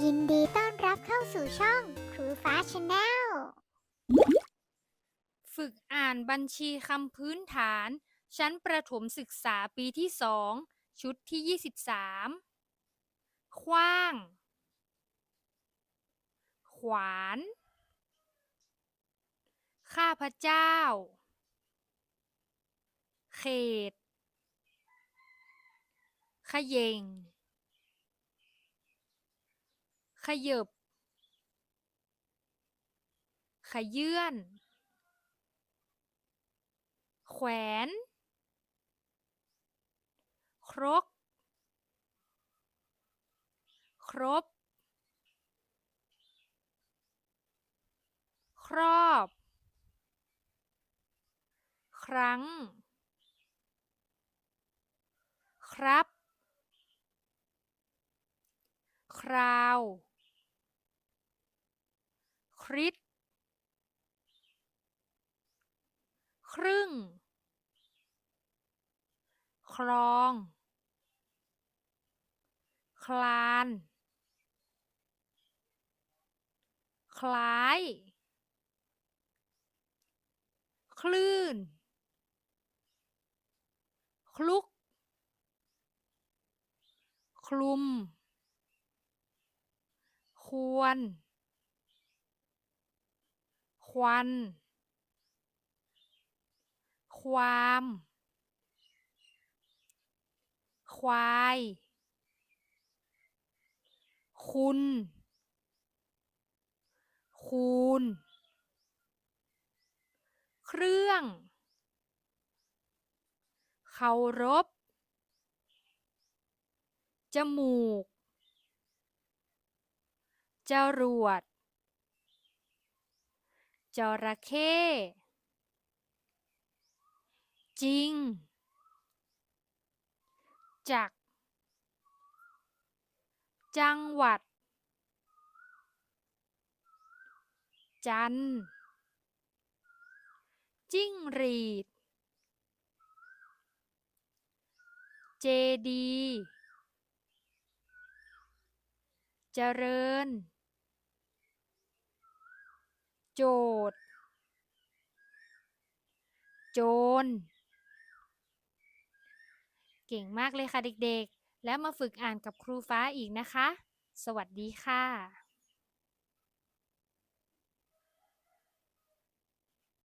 ยินดีต้อนรับเข้าสู่ช่องครูฟ้าชาแนล ฝึกอ่านบัญชีคำพื้นฐาน ชั้นประถมศึกษาปีที่สองชุดที่ 23 ขว้าง ขวาน ข้าพเจ้า เขต ขยเง ขยบ ขยื่น แขวน ครก ครบ ครอบ ครั้ง ครับ คราว คริสครึ่ง คลอง คลาน คล้าย คลื่น คลุก คลุม ควร ควัน ความ ควาย คุณ คูณ เครื่อง เคารพ จมูก จรวด จระเข้จริง จัก จังหวัด จันทิจิ้งรีด เจดี เจริญ โจทย์ โจร เก่งมากเลยค่ะเด็กๆ แล้วมาฝึกอ่านกับครูฟ้าอีกนะคะ สวัสดีค่ะ